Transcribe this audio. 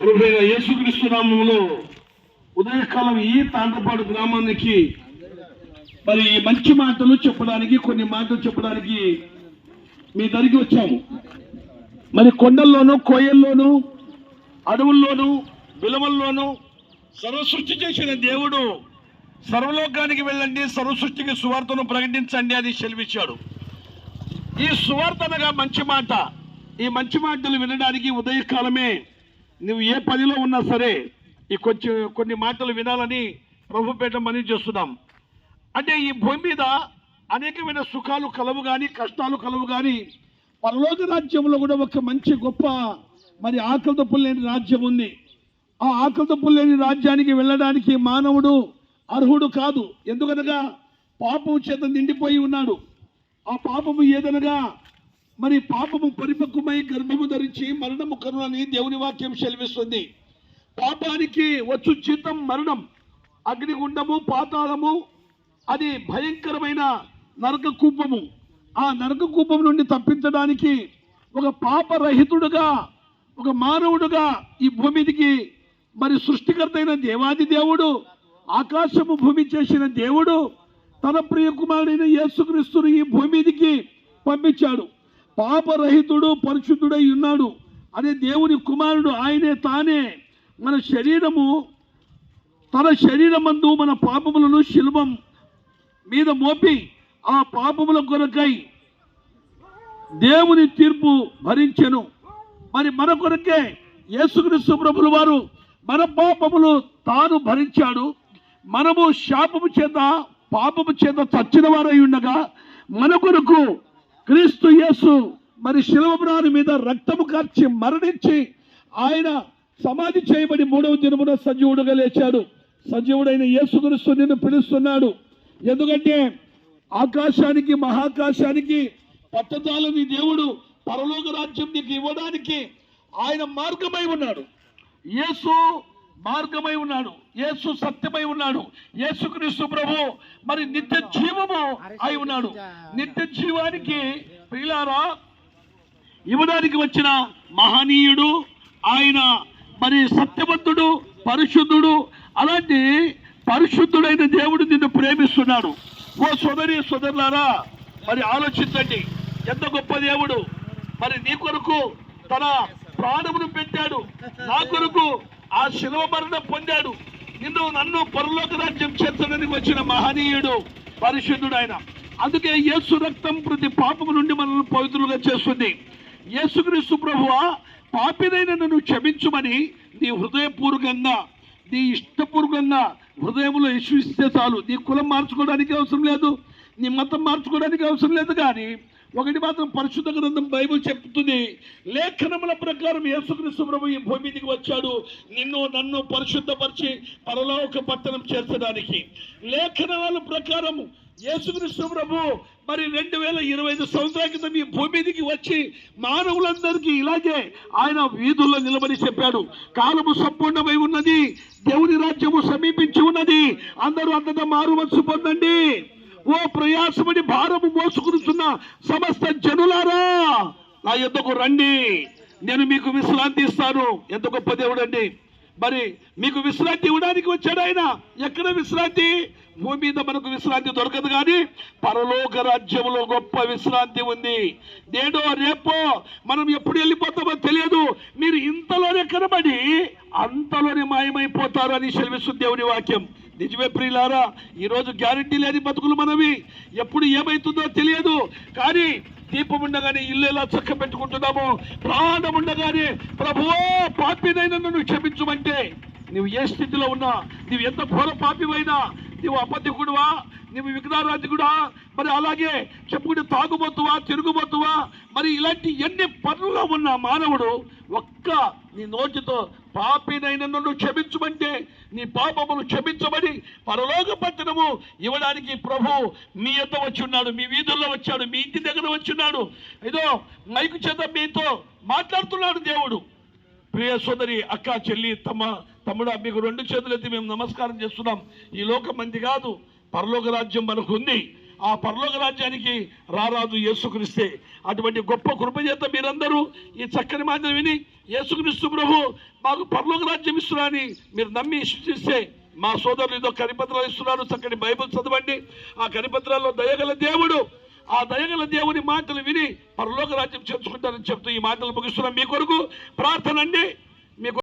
ప్రభువైన యేసుక్రీస్తు నామంలో ఉదయకాలం ఈ తాండ్రపాడు గ్రామానికి మరి ఈ మంచి మాటలు చెప్పడానికి కొన్ని మాటలు చెప్పడానికి మీ దగ్గరికి వచ్చాము. మరి కొండల్లోనూ కోయల్లోనూ అడవుల్లోనూ విలువల్లోనూ సర్వసృష్టి చేసిన దేవుడు సర్వలోకానికి వెళ్ళండి సర్వసృష్టికి సువార్తను ప్రకటించండి అని సెలవిచ్చాడు. ఈ సువార్త అనగా మంచి మాట. ఈ మంచి మాటలు వినడానికి ఉదయకాలమే నువ్వు ఏ పనిలో ఉన్నా సరే ఈ కొంచెం కొన్ని మాటలు వినాలని ప్రభుపేట మనవి చేస్తున్నాం. అంటే ఈ భూమి మీద అనేకమైన సుఖాలు కలవు కానీ కష్టాలు కలవు కానీ పరలోక రాజ్యంలో కూడా ఒక మంచి గొప్ప మరి ఆకలితో పుల్లేని రాజ్యం ఉంది. ఆ ఆకలితో పుల్లేని రాజ్యానికి వెళ్ళడానికి మానవుడు అర్హుడు కాదు. ఎందుకనగా పాపము చేత నిండిపోయి ఉన్నాడు. ఆ పాపము ఏదనగా మరి పాపము పరిపక్వమై గర్భము ధరించి మరణము కరుణని దేవుని వాక్యం సెలవిస్తుంది. పాపానికి వచ్చు జీతం మరణం అగ్నిగుండము పాతాళము అది భయంకరమైన నరక కూపము ఆ నరక కూపం నుండి తప్పించడానికి ఒక పాపరహితుడుగా ఒక మానవుడుగా ఈ భూమికి మరి సృష్టికర్తైన దేవాది దేవుడు ఆకాశము భూమి చేసిన దేవుడు తన ప్రియ కుమారుడైన యేసుక్రీస్తుని ఈ భూమికి పంపించాడు. పాపరహితుడు పరిశుద్ధుడై ఉన్నాడు. అనే దేవుని కుమారుడు ఆయనే తానే. మన శరీరము తన శరీరమందు మన పాపములను శిల్వం మీద మోపి ఆ పాపముల కొరకై దేవుని తీర్పు భరించెను. మరి మన కొరకే యేసుక్రీస్తు ప్రభులు వారు మన పాపములు తాను భరించాడు. మనము శాపము చేత పాపము చేత చచ్చిన వారై ఉండగా మన కొరకు క్రీస్తు యేసు మరి శిలవపురాని మీద రక్తము కార్చి మరణించి ఆయన సమాధి చేయబడి మూడవ దినమున సజీవుడుగా లేచాడు. సజీవుడైన యేసుక్రీస్తు నిన్ను పిలుస్తున్నాడు. ఎందుకంటే ఆకాశానికి మహాకాశానికి పట్టదాలని దేవుడు పరలోక రాజ్యం నీకు ఇవ్వడానికి ఆయన మార్గమై ఉన్నాడు. యేసు మార్గమై ఉన్నాడు. యేసు సత్యమై ఉన్నాడు. యేసుక్రీస్తు ప్రభు మరి నిత్య జీవము అయి ఉన్నాడు. నిత్య జీవానికి ప్రియులారా ఇవ్వడానికి వచ్చిన మహనీయుడు ఆయన మరి సత్యవంతుడు పరిశుద్ధుడు అలాంటి పరిశుద్ధుడైన దేవుడు నిన్ను ప్రేమిస్తున్నాడు. ఓ సోదరి సోదరులారా మరి ఆలోచించండి. ఎంత గొప్ప దేవుడు. మరి నీ కొరకు తన ప్రాణమును పెట్టాడు. నా కొరకు ఆ శిలవ మరణం పొందాడు. నిన్ను నన్ను పరలోక రాజ్యం చేర్చడానికి వచ్చిన మహనీయుడు పరిశుద్ధుడు ఆయన. అందుకే యేసు రక్తం ప్రతి పాపము నుండి మనల్ని పవిత్రులుగా చేస్తుంది. యేసుక్రీస్తు ప్రభువ పాపినైన నన్ను క్షమించుమని నీ హృదయపూర్వకంగా నీ ఇష్టపూర్వకంగా హృదయంలో విశ్వసిస్తే చాలు నీ కులం మార్చుకోవడానికి అవసరం లేదు నీ మతం మార్చుకోవడానికి అవసరం లేదు కానీ ఒకటి మాత్రం పరిశుద్ధ గ్రంథం బైబుల్ చెప్తుంది. లేఖనముల ప్రకారం యేసుక్రీస్తు ప్రభు ఈ భూమి మీదకి వచ్చాడు. నిన్ను నన్ను పరిశుద్ధపరిచి పరలోక పట్టణం చేర్చడానికి. లేఖనాల ప్రకారం యేసుక్రీస్తు ప్రభు మరి రెండు వేల ఇరవై ఐదు సంవత్సరాల క్రితం ఈ భూమి మీదకి వచ్చి మానవులందరికీ ఇలాగే ఆయన వీధుల్లో నిలబడి చెప్పాడు. కాలము సంపూర్ణమై ఉన్నది. దేవుని రాజ్యము సమీపించి ఉన్నది. అందరూ అంతటా మారు మనసు పొందండి. ఓ ప్రయాసపడి భారము మోసుకునిచున్న సమస్త జనులారా నా ఎందుకు రండి. నేను మీకు విశ్రాంతి ఇస్తాను. ఎంత గొప్ప దేవుడు అండి మరి మీకు విశ్రాంతి ఇవ్వడానికి వచ్చాడు ఆయన. ఎక్కడ విశ్రాంతి? భూమి మీద మనకు విశ్రాంతి దొరకదు కానీ పరలోక రాజ్యంలో గొప్ప విశ్రాంతి ఉంది. నేడో రేపో మనం ఎప్పుడు వెళ్ళిపోతామో తెలియదు. మీరు ఇంతలోనే కనబడి అంతలోనే మాయమైపోతారు అని సెలవిస్తుంది దేవుని వాక్యం. నిజమే ప్రియులారా ఈరోజు గ్యారంటీ లేని బతుకులు మనవి. ఎప్పుడు ఏమైతుందో తెలియదు. కానీ దీపం ఉండగానే ఇల్లు ఎలా చక్క పెట్టుకుంటున్నాము ప్రాణం ఉండగానే ప్రభువో పాపినైనా నువ్వు క్షమించమంటే నువ్వు ఏ స్థితిలో ఉన్నా నువ్వు ఎంత ఘోర పాపివైనా నువ్వు అబద్ధికుడువా? నువ్వు విఘ్నారాధికుడా మరి అలాగే చెప్పుకుంటే తాగుబోతువా తిరుగుబోతువా? మరి ఇలాంటి ఎన్ని పనుల్లో ఉన్న మానవుడు ఒక్క నీ నోటితో పాపినైన నన్ను క్షమించమంటే నీ పాపములు క్షమించమని పరలోక పట్టణము ఇవ్వడానికి ప్రభు మీ యొద్ద వచ్చున్నాడు మీ వీధుల్లో వచ్చాడు మీ ఇంటి దగ్గర వచ్చున్నాడు. ఏదో మైకు చేత మీతో మాట్లాడుతున్నాడు దేవుడు. ప్రియ సోదరి అక్క చెల్లి తమ్మ తమ్ముడు మీకు రెండు చేతులెత్తి మేము నమస్కారం చేస్తున్నాం. ఈ లోకం మంది కాదు పరలోక రాజ్యం మనకు ఉంది ఆ పరలోక రాజ్యానికి రారాజు యేసుక్రీస్తే. అటువంటి గొప్ప కృప చేత మీరందరూ ఈ చక్కని మాటలు విని యేసుక్రీస్తు ప్రభు మాకు పరలోక రాజ్యం ఇస్తున్నారని మీరు నమ్మి సృష్టిస్తే మా సోదరులు ఏదో కరిపత్రాలు ఇస్తున్నారు. చక్కటి బైబుల్ చదవండి. ఆ కరిపత్రాల్లో దయగల దేవుడు ఆ దయగల దేవుని మాటలు విని పరలోక రాజ్యం చేర్చుకుంటారని చెప్తూ ఈ మాటలు ముగిస్తున్నాం. మీ కొరకు ప్రార్థన అండి.